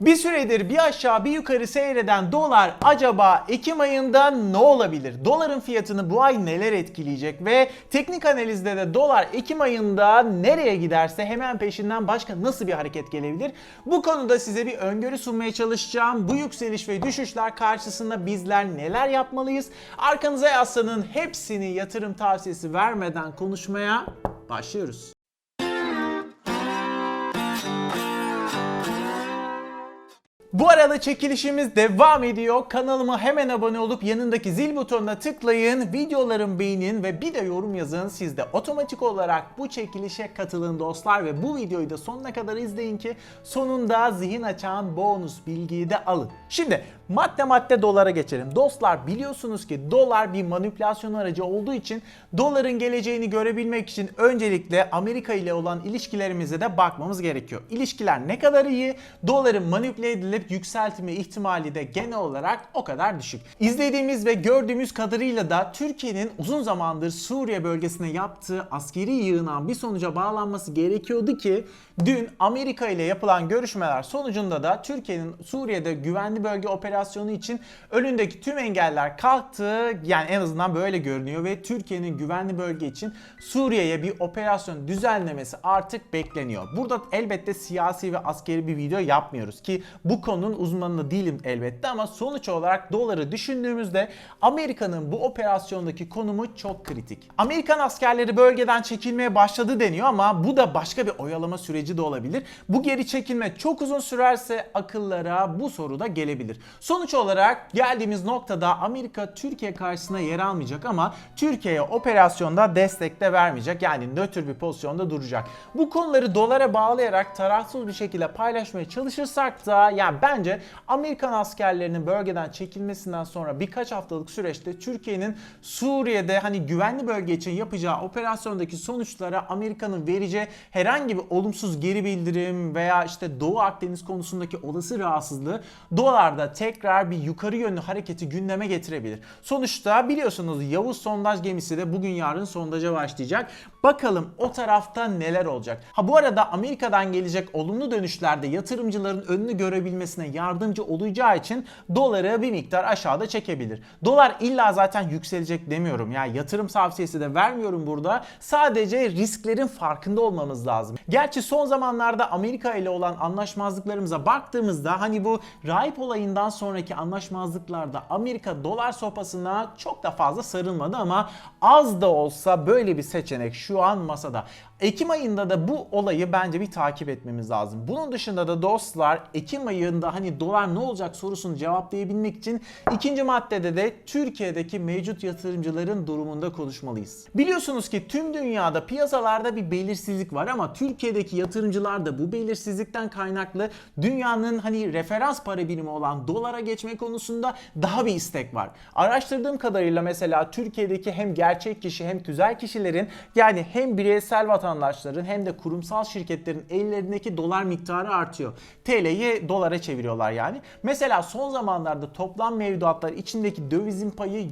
Bir süredir bir aşağı bir yukarı seyreden dolar acaba Ekim ayında ne olabilir? Doların fiyatını bu ay neler etkileyecek ve teknik analizde de dolar Ekim ayında nereye giderse hemen peşinden başka nasıl bir hareket gelebilir? Bu konuda size bir öngörü sunmaya çalışacağım. Bu yükseliş ve düşüşler karşısında bizler neler yapmalıyız? Arkanıza yaslanın hepsini yatırım tavsiyesi vermeden konuşmaya başlıyoruz. Bu arada çekilişimiz devam ediyor. Kanalıma hemen abone olup yanındaki zil butonuna tıklayın. Videolarımı beğenin ve bir de yorum yazın. Siz de otomatik olarak bu çekilişe katılın dostlar ve bu videoyu da sonuna kadar izleyin ki sonunda zihin açan bonus bilgiyi de alın. Şimdi madde madde dolara geçelim. Dostlar biliyorsunuz ki dolar bir manipülasyon aracı olduğu için doların geleceğini görebilmek için öncelikle Amerika ile olan ilişkilerimize de bakmamız gerekiyor. İlişkiler ne kadar iyi, doların manipüle edilip yükseltme ihtimali de genel olarak o kadar düşük. İzlediğimiz ve gördüğümüz kadarıyla da Türkiye'nin uzun zamandır Suriye bölgesine yaptığı askeri yığınan bir sonuca bağlanması gerekiyordu ki dün Amerika ile yapılan görüşmeler sonucunda da Türkiye'nin Suriye'de güvenli bölge operasyonu için önündeki tüm engeller kalktı. Yani en azından böyle görünüyor ve Türkiye'nin güvenli bölge için Suriye'ye bir operasyon düzenlemesi artık bekleniyor. Burada elbette siyasi ve askeri bir video yapmıyoruz ki bu konunun uzmanı değilim elbette ama sonuç olarak doları düşündüğümüzde Amerika'nın bu operasyondaki konumu çok kritik. Amerikan askerleri bölgeden çekilmeye başladı deniyor ama bu da başka bir oyalama süreci de olabilir. Bu geri çekilme çok uzun sürerse akıllara bu soru da gelebilir. Sonuç olarak geldiğimiz noktada Amerika Türkiye karşısına yer almayacak ama Türkiye'ye operasyonda destek de vermeyecek. Yani nötr bir pozisyonda duracak. Bu konuları dolara bağlayarak tarafsız bir şekilde paylaşmaya çalışırsak da yani bence Amerikan askerlerinin bölgeden çekilmesinden sonra birkaç haftalık süreçte Türkiye'nin Suriye'de hani güvenli bölge için yapacağı operasyondaki sonuçlara Amerika'nın vereceği herhangi bir olumsuz geri bildirim veya işte Doğu Akdeniz konusundaki olası rahatsızlığı dolarda tekrar bir yukarı yönlü hareketi gündeme getirebilir. Sonuçta biliyorsunuz Yavuz sondaj gemisi de bugün yarın sondaja başlayacak. Bakalım o tarafta neler olacak. Ha bu arada Amerika'dan gelecek olumlu dönüşlerde yatırımcıların önünü görebilmesine yardımcı olacağı için doları bir miktar aşağıda çekebilir. Dolar illa zaten yükselecek demiyorum. Yani yatırım tavsiyesi de vermiyorum burada. Sadece risklerin farkında olmamız lazım. Gerçi son zamanlarda Amerika ile olan anlaşmazlıklarımıza baktığımızda hani bu rahip olayından sonraki anlaşmazlıklarda Amerika dolar sopasına çok da fazla sarılmadı ama az da olsa böyle bir seçenek şu an masada. Ekim ayında da bu olayı bence bir takip etmemiz lazım. Bunun dışında da dostlar Ekim ayında hani dolar ne olacak sorusunu cevaplayabilmek için ikinci maddede de Türkiye'deki mevcut yatırımcıların durumunda konuşmalıyız. Biliyorsunuz ki tüm dünyada piyasalarda bir belirsizlik var ama Türkiye'deki yatırımcılar da bu belirsizlikten kaynaklı dünyanın hani referans para birimi olan dolara geçme konusunda daha bir istek var. Araştırdığım kadarıyla mesela Türkiye'deki hem gerçek kişi hem tüzel kişilerin yani hem bireysel vatandaşların hem de kurumsal şirketlerin ellerindeki dolar miktarı artıyor. TL'yi dolara çeviriyorlar yani. Mesela son zamanlarda toplam mevduatlar içindeki dövizin payı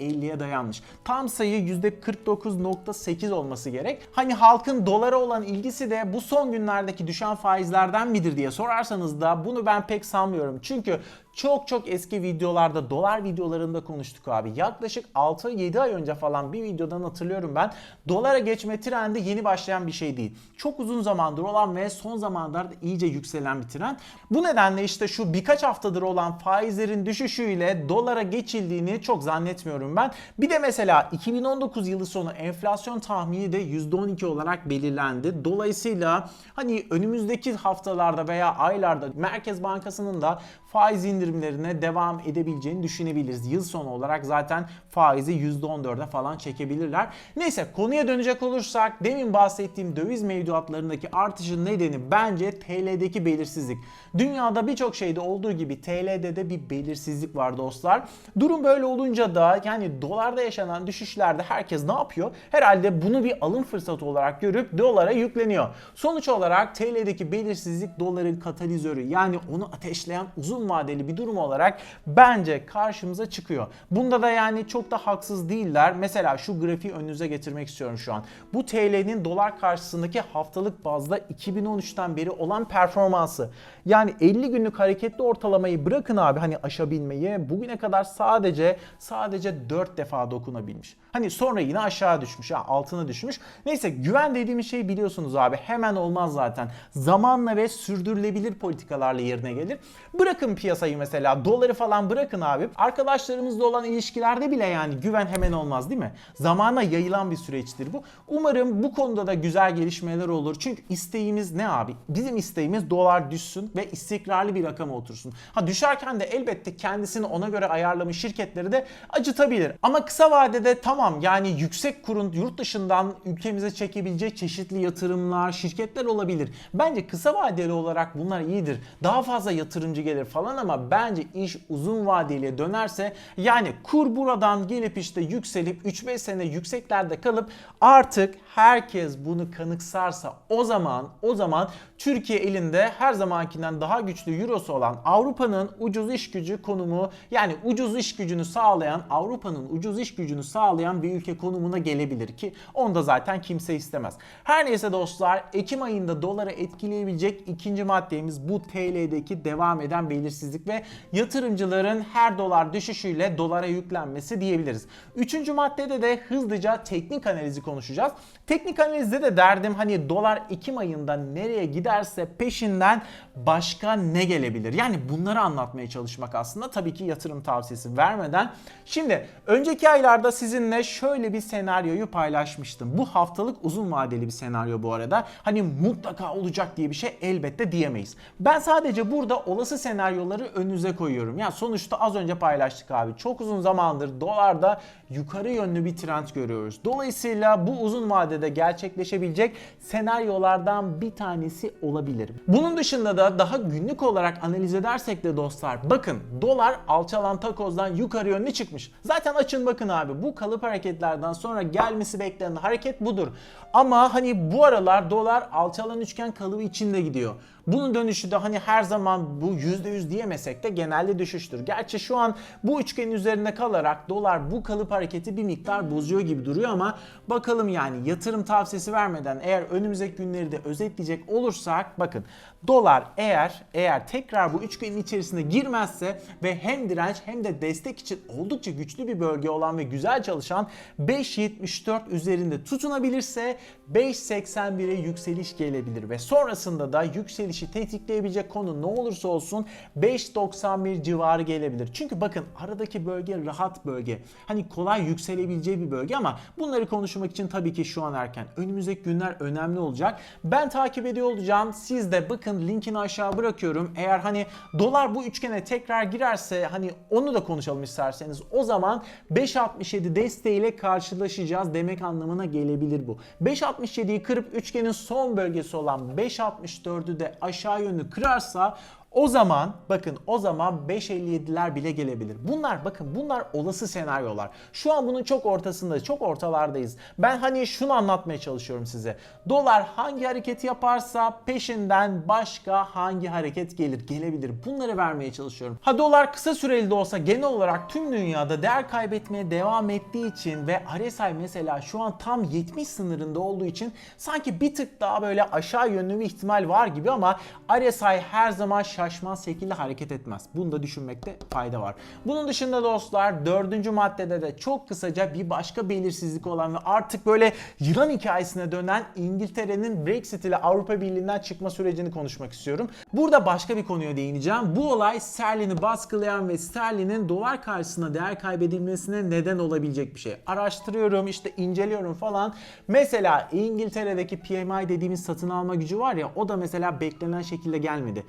%50'ye dayanmış. Tam sayı %49.8 olması gerek. Hani halkın dolara olan ilgisi de bu son günlerdeki düşen faizlerden midir diye sorarsanız da bunu ben pek sanmıyorum. Çünkü çok çok eski videolarda dolar videolarında konuştuk abi. Yaklaşık 6-7 ay önce falan bir videodan hatırlıyorum ben. Dolara geçme trendi yeni başlayan bir şey değil. Çok uzun zamandır olan ve son zamanlarda iyice yükselen bir trend. Bu nedenle işte şu birkaç haftadır olan faizlerin düşüşüyle dolara geçildiğini çok zannetmiyorum ben. Bir de mesela 2019 yılı sonu enflasyon tahmini de %12 olarak belirlendi. Dolayısıyla hani önümüzdeki haftalarda veya aylarda Merkez Bankası'nın da faiz indirimlerine devam edebileceğini düşünebiliriz. Yıl sonu olarak zaten faizi %14'e falan çekebilirler. Neyse konuya dönecek olursak demin bahsettiğim döviz mevduatlarındaki artışın nedeni bence TL'deki belirsizlik. Dünyada birçok şeyde olduğu gibi TL'de de bir belirsizlik var dostlar. Durum böyle olunca da yani dolarda yaşanan düşüşlerde herkes ne yapıyor? Herhalde bunu bir alım fırsatı olarak görüp dolara yükleniyor. Sonuç olarak TL'deki belirsizlik doların katalizörü yani onu ateşleyen uzun vadeli bir bir durum olarak bence karşımıza çıkıyor. Bunda da yani çok da haksız değiller. Mesela şu grafiği önünüze getirmek istiyorum şu an. Bu TL'nin dolar karşısındaki haftalık bazda 2013'ten beri olan performansı. Yani 50 günlük hareketli ortalamayı bırakın abi hani aşabilmeyi bugüne kadar sadece sadece 4 defa dokunabilmiş. Hani sonra yine aşağı düşmüş, ha, altına düşmüş. Neyse güven dediğimiz şey biliyorsunuz abi hemen olmaz zaten. Zamanla ve sürdürülebilir politikalarla yerine gelir. Bırakın piyasayı mesela doları falan bırakın abi. Arkadaşlarımızla olan ilişkilerde bile yani güven hemen olmaz değil mi? Zamana yayılan bir süreçtir bu. Umarım bu konuda da güzel gelişmeler olur. Çünkü isteğimiz ne abi? Bizim isteğimiz dolar düşsün ve istikrarlı bir rakama otursun. Ha düşerken de elbette kendisini ona göre ayarlamış şirketleri de acıtabilir. Ama kısa vadede tamam yani yüksek kurun yurt dışından ülkemize çekebileceği çeşitli yatırımlar, şirketler olabilir. Bence kısa vadeli olarak bunlar iyidir. Daha fazla yatırımcı gelir falan ama bence iş uzun vadeli dönerse yani kur buradan gelip işte yükselip 3-5 sene yükseklerde kalıp artık herkes bunu kanıksarsa o zaman o zaman Türkiye elinde her zamankinden daha güçlü eurosu olan Avrupa'nın ucuz iş gücü konumu yani ucuz iş gücünü sağlayan Avrupa'nın ucuz iş gücünü sağlayan bir ülke konumuna gelebilir ki onu da zaten kimse istemez. Her neyse dostlar Ekim ayında doları etkileyebilecek ikinci maddemiz bu TL'deki devam eden belirsizlik ve yatırımcıların her dolar düşüşüyle dolara yüklenmesi diyebiliriz. Üçüncü maddede de hızlıca teknik analizi konuşacağız. Teknik analizde de derdim hani dolar Ekim ayında nereye giderse peşinden başka ne gelebilir? Yani bunları anlatmaya çalışmak aslında tabii ki yatırım tavsiyesi vermeden. Şimdi önceki aylarda sizinle şöyle bir senaryoyu paylaşmıştım. Bu haftalık uzun vadeli bir senaryo bu arada. Hani mutlaka olacak diye bir şey elbette diyemeyiz. Ben sadece burada olası senaryoları önünüze koyuyorum. Yani sonuçta az önce paylaştık abi. Çok uzun zamandır dolarda yukarı yönlü bir trend görüyoruz. Dolayısıyla bu uzun vadede gerçekleşebilecek senaryolardan bir tanesi olabilir. Bunun dışında da daha günlük olarak analiz edersek de dostlar bakın dolar alçalan takozdan yukarı yönlü çıkmış. Zaten açın bakın abi bu kalıp hareketlerden sonra gelmesi beklenen hareket budur. Ama hani bu aralar dolar alçalan üçgen kalıbı içinde gidiyor. Bunun dönüşü de hani her zaman bu %100 diyemesek de genelde düşüştür. Gerçi şu an bu üçgenin üzerinde kalarak dolar bu kalıp hareketi bir miktar bozuyor gibi duruyor ama bakalım yani yatırım tavsiyesi vermeden eğer önümüzdeki günleri de özetleyecek olursak bakın dolar eğer eğer tekrar bu üçgenin içerisine girmezse ve hem direnç hem de destek için oldukça güçlü bir bölge olan ve güzel çalışan 5.74 üzerinde tutunabilirse 5.81'e yükseliş gelebilir ve sonrasında da yükselişi tetikleyebilecek konu ne olursa olsun 5.91 civarı gelebilir. Çünkü bakın aradaki bölge rahat bölge. Hani kolay yükselebileceği bir bölge ama bunları konuşmak için tabii ki şu an erken. Önümüzdeki günler önemli olacak. Ben takip ediyor olacağım. Siz de bakın linkini aşağı bırakıyorum. Eğer hani dolar bu üçgene tekrar girerse hani onu da konuşalım isterseniz o zaman 5.67 desteğiyle karşılaşacağız demek anlamına gelebilir bu. 5.67'yi kırıp üçgenin son bölgesi olan 5.64'ü de aşağı yönlü kırarsa o zaman bakın o zaman 5.57'ler bile gelebilir. Bunlar bakın bunlar olası senaryolar. Şu an bunun çok ortasındayız, çok ortalardayız. Ben hani şunu anlatmaya çalışıyorum size. Dolar hangi hareketi yaparsa peşinden başka hangi hareket gelir, gelebilir. Bunları vermeye çalışıyorum. Ha dolar kısa süreli de olsa genel olarak tüm dünyada değer kaybetmeye devam ettiği için ve RSI mesela şu an tam 70 sınırında olduğu için sanki bir tık daha böyle aşağı yönlü bir ihtimal var gibi ama RSI her zaman şaşmaz şekilde hareket etmez. Bunu da düşünmekte fayda var. Bunun dışında dostlar dördüncü maddede de çok kısaca bir başka belirsizlik olan ve artık böyle yılan hikayesine dönen İngiltere'nin Brexit ile Avrupa Birliği'nden çıkma sürecini konuşmak istiyorum. Burada başka bir konuya değineceğim. Bu olay sterlini baskılayan ve sterlinin dolar karşısında değer kaybedilmesine neden olabilecek bir şey. Araştırıyorum, işte inceliyorum falan. Mesela İngiltere'deki PMI dediğimiz satın alma gücü var ya o da mesela beklenen şekilde gelmedi.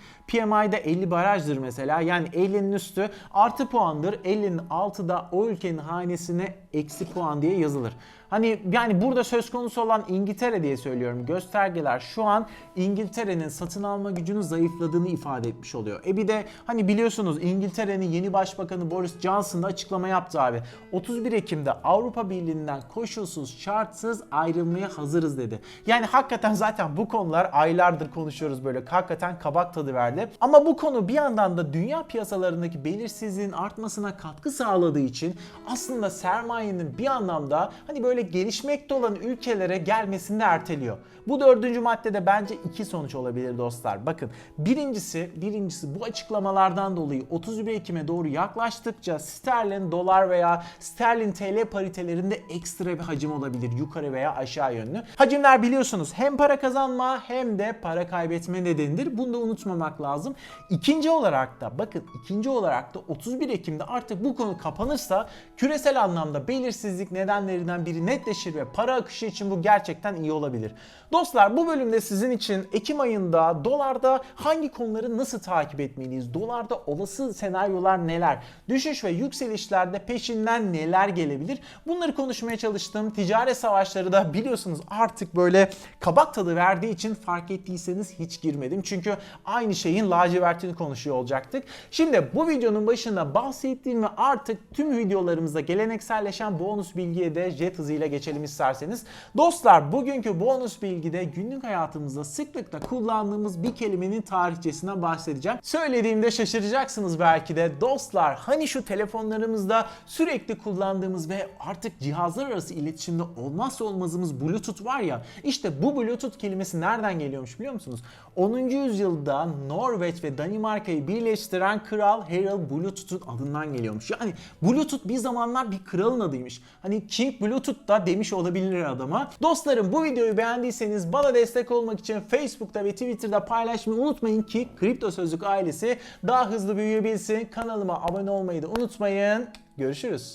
PMI'de 50 barajdır mesela. Yani 50'nin üstü artı puandır. 50'nin altı da o ülkenin hanesine eksi puan diye yazılır. Hani yani burada söz konusu olan İngiltere diye söylüyorum. Göstergeler şu an İngiltere'nin satın alma gücünün zayıfladığını ifade etmiş oluyor. E bir de hani biliyorsunuz İngiltere'nin yeni başbakanı Boris Johnson da açıklama yaptı abi. 31 Ekim'de Avrupa Birliği'nden koşulsuz şartsız ayrılmaya hazırız dedi. Yani hakikaten zaten bu konular aylardır konuşuyoruz böyle. Hakikaten kabak tadı verdi. Ama bu konu bir yandan da dünya piyasalarındaki belirsizliğin artmasına katkı sağladığı için aslında sermayenin bir anlamda hani böyle gelişmekte olan ülkelere gelmesini de erteliyor. Bu dördüncü maddede bence iki sonuç olabilir dostlar. Bakın birincisi, birincisi bu açıklamalardan dolayı 31 Ekim'e doğru yaklaştıkça sterlin dolar veya sterlin TL paritelerinde ekstra bir hacim olabilir yukarı veya aşağı yönlü. Hacimler biliyorsunuz hem para kazanma hem de para kaybetme nedenidir. Bunu da unutmamak lazım. İkinci olarak da bakın ikinci olarak da 31 Ekim'de artık bu konu kapanırsa küresel anlamda belirsizlik nedenlerinden biri netleşir ve para akışı için bu gerçekten iyi olabilir. Dostlar bu bölümde sizin için Ekim ayında dolarda hangi konuları nasıl takip etmeliyiz? Dolarda olası senaryolar neler? Düşüş ve yükselişlerde peşinden neler gelebilir? Bunları konuşmaya çalıştım. Ticaret savaşları da biliyorsunuz artık böyle kabak tadı verdiği için fark ettiyseniz hiç girmedim. Çünkü aynı şeyin lacivertini konuşuyor olacaktık. Şimdi bu videonun başında bahsettiğim ve artık tüm videolarımızda gelenekselleşen bonus bilgiye de jet hızıyla geçelim isterseniz. Dostlar bugünkü bonus bilgide günlük hayatımızda sıklıkla kullandığımız bir kelimenin tarihçesinden bahsedeceğim. Söylediğimde şaşıracaksınız belki de. Dostlar hani şu telefonlarımızda sürekli kullandığımız ve artık cihazlar arası iletişimde olmazsa olmazımız Bluetooth var ya. İşte bu Bluetooth kelimesi nereden geliyormuş biliyor musunuz? 10. yüzyılda Norveç ve Danimarka'yı birleştiren kral Harald Bluetooth'un adından geliyormuş. Yani Bluetooth bir zamanlar bir kralın adıymış. Hani King Bluetooth da demiş olabilir adama. Dostlarım bu videoyu beğendiyseniz bana destek olmak için Facebook'ta ve Twitter'da paylaşmayı unutmayın ki Kripto Sözlük ailesi daha hızlı büyüyebilsin. Kanalıma abone olmayı da unutmayın. Görüşürüz.